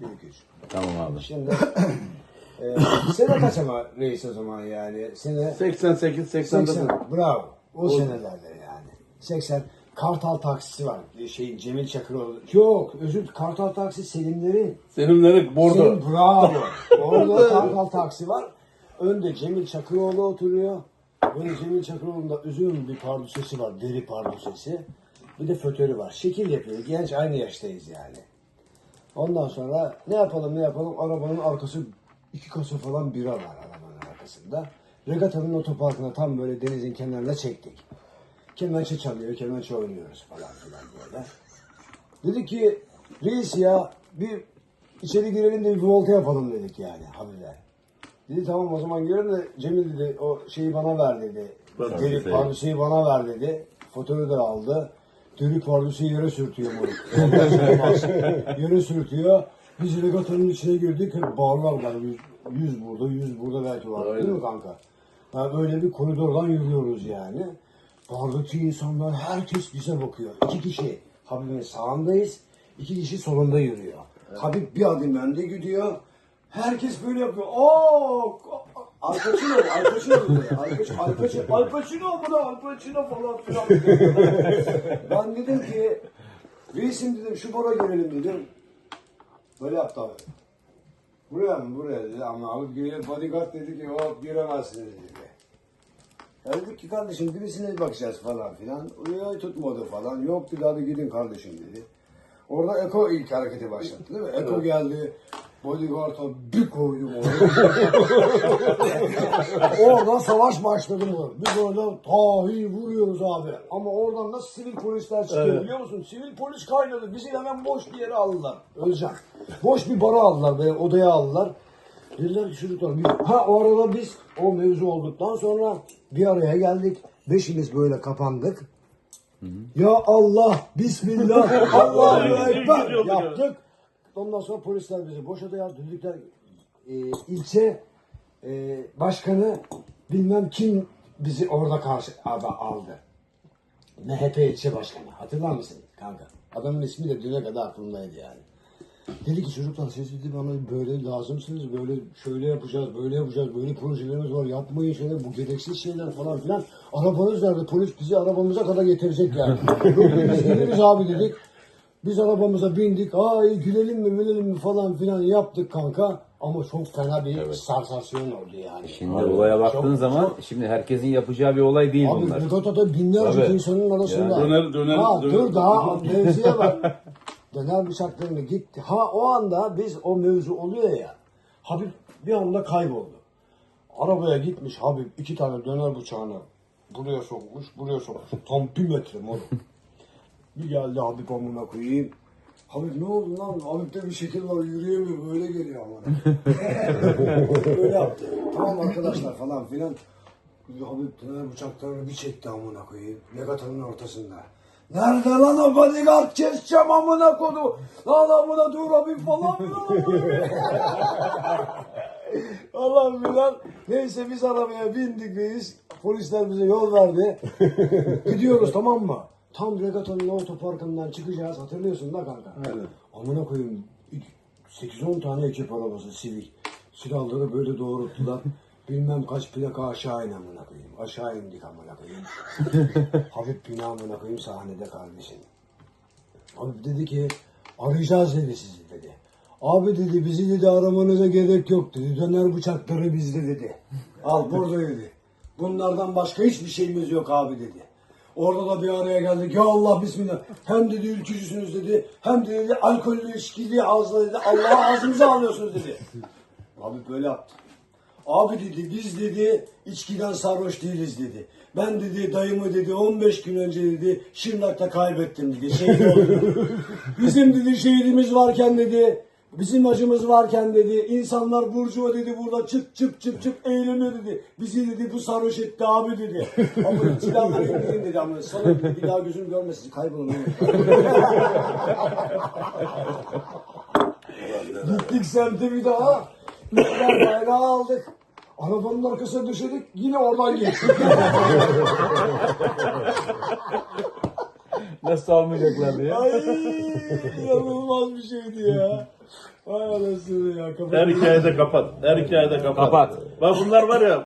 1 3. Tamam abi. Şimdi e, sene kaç ama reis o zaman yani? Sene 88 89. 80. Bravo. O senelerde yani. 80. Kartal taksisi var. Şey Cemil Çakıroğlu. Yok özür Kartal taksi Selimlerin. Selimleri bordo. Selim bravo. Orada Kartal taksi var. Önde Cemil Çakıroğlu oturuyor. Böyle Cemil Çakıroğlu'nda uzun bir pardusesi var. Deri pardusesi. Bir de fötörü var. Şekil yapıyor. Genç aynı yaştayız yani. Ondan sonra ne yapalım ne yapalım arabanın arkası iki kasa falan bira var arabanın arkasında. Regata'nın otoparkına tam böyle denizin kenarına çektik. Kemençe çalıyor, kemençe oynuyoruz falan filan böyle. Dedi ki reis ya bir içeri girelim de bir volta yapalım dedik yani Habibe. Dedi tamam o zaman girelim de Cemil dedi o şeyi bana ver dedi. Pardüseyi. Deri pardüseyi bana ver dedi. Fotoğrafı da aldı. Deri pardüseyi yere sürtüyor moruk. yere sürtüyor. Biz regatanın içine girdik. Hep bağırlar var. Yüz, yüz burada, yüz burada belki var. Değil mi kanka? Yani böyle bir koridordan yürüyoruz yani. Bardaki insanlar herkes bize bakıyor. İki kişi Habib'in sağındayız. iki kişi solunda yürüyor. Habib bir adım önde gidiyor. Herkes böyle yapıyor. Oo! Al Pacino, Al Pacino böyle. Al Pacino, Al Pacino, Al Pacino Al Pacino falan filan. ben dedim ki reisim dedim şu bora gelelim dedim. Böyle yaptı abi. Buraya mı? Buraya dedi. Ama abi gire- bodyguard dedi ki hop giremezsiniz dedi. Ya dedik ki kardeşim birisine bakacağız falan filan. Uyuyor tutmadı falan. Yok dedi hadi gidin kardeşim dedi. Orada Eko ilk hareketi başlattı değil mi? Eko geldi. Bodyguard'a bir koydum onu. oradan savaş başladı mı? Biz orada tahi vuruyoruz abi. Ama oradan nasıl sivil polisler çıkıyor biliyor musun? Sivil polis kaynadı. Bizi hemen boş bir yere aldılar. Özcan. Boş bir bara aldılar. Böyle odaya aldılar. Dediler ki çocuklar. Ha o arada biz o mevzu olduktan sonra bir araya geldik. Beşimiz böyle kapandık. Ya Allah, Bismillah, Allahu Ekber yaptık. Ondan sonra polisler bizi boş odaya aldı. Dedikler e, ilçe e, başkanı bilmem kim bizi orada karşı aldı. MHP ilçe başkanı. Hatırlar mısın kanka? Adamın ismi de düne kadar aklımdaydı yani. Dedi ki çocuklar siz dedi bana böyle lazımsınız, böyle şöyle yapacağız, böyle yapacağız, böyle projelerimiz var, yapmayın şöyle, bu gereksiz şeyler falan filan. Arabanız nerede? Polis bizi arabamıza kadar getirecek yani. Biz abi dedik. Biz arabamıza bindik, ay gülelim mi, gülelim mi falan filan yaptık kanka. Ama çok fena bir sarsasyon oldu yani. Şimdi olaya baktığın Çok- zaman çok- şimdi herkesin yapacağı bir olay değil Abi bunlar. Regata'da binlerce Tabii. insanın arasında. Ya. Döner- döner- Ha döner- dur daha mevzuya bak. Döner bıçaklarını gitti. Ha o anda biz o mevzu oluyor ya. Habib bir anda kayboldu. Arabaya gitmiş Habib iki tane döner bıçağını buraya sokmuş, buraya sokmuş. Tam bir metre moruk. Bir geldi Habib amına koyayım. Habib ne oldu lan? Habib'de bir şekil var yürüyemiyor böyle geliyor amına. böyle yaptı. Tamam arkadaşlar falan filan. Habib döner bıçaklarını bir çekti amına koyayım. Legatanın ortasında. Nerede lan o bodyguard keseceğim amına kodu. Lan amına dur Habib falan filan. Allah filan. Neyse biz arabaya bindik reis. Polisler bize yol verdi. Gidiyoruz tamam mı? Tam Regata'nın otoparkından çıkacağız. Hatırlıyorsun da kanka. Aynen. Amına koyayım. 8-10 tane ekip arabası sivil. Silahları böyle doğrulttular. Bilmem kaç plaka aşağı in amına koyayım. Aşağı indik amına koyayım. Habib bina amına koyayım sahnede kardeşim. Habib dedi ki arayacağız dedi sizi dedi. Abi dedi bizi dedi aramanıza gerek yok dedi. Döner bıçakları bizde dedi. Al burada dedi. Bunlardan başka hiçbir şeyimiz yok abi dedi. Orada da bir araya geldik. Ya Allah bismillah. Hem dedi ülkücüsünüz dedi. Hem de dedi alkollü içkili ağızla dedi. Allah'a ağzınıza alıyorsunuz dedi. Abi böyle yaptı. Abi dedi biz dedi içkiden sarhoş değiliz dedi. Ben dedi dayımı dedi 15 gün önce dedi Şırnak'ta kaybettim dedi. Şehit oldu. Bizim dedi şehidimiz varken dedi Bizim acımız varken dedi insanlar Burcuva dedi burada çıp çıp çıp çıp eğleniyor dedi. Bizi dedi bu sarhoş etti abi dedi. Ama silahları indirin dedi ama sana dedi, bir daha gözüm görmesin kaybolun. Gittik semte bir daha. İstiklal bayrağı aldık. Arabanın arkasına düşedik. Yine oradan geçtik. Nasıl almayacaklardı ya? Ay inanılmaz bir şeydi ya. Vay anasını ya. Her hikayede kapat. Her hikayede kapat. Kapat. Bak bunlar var ya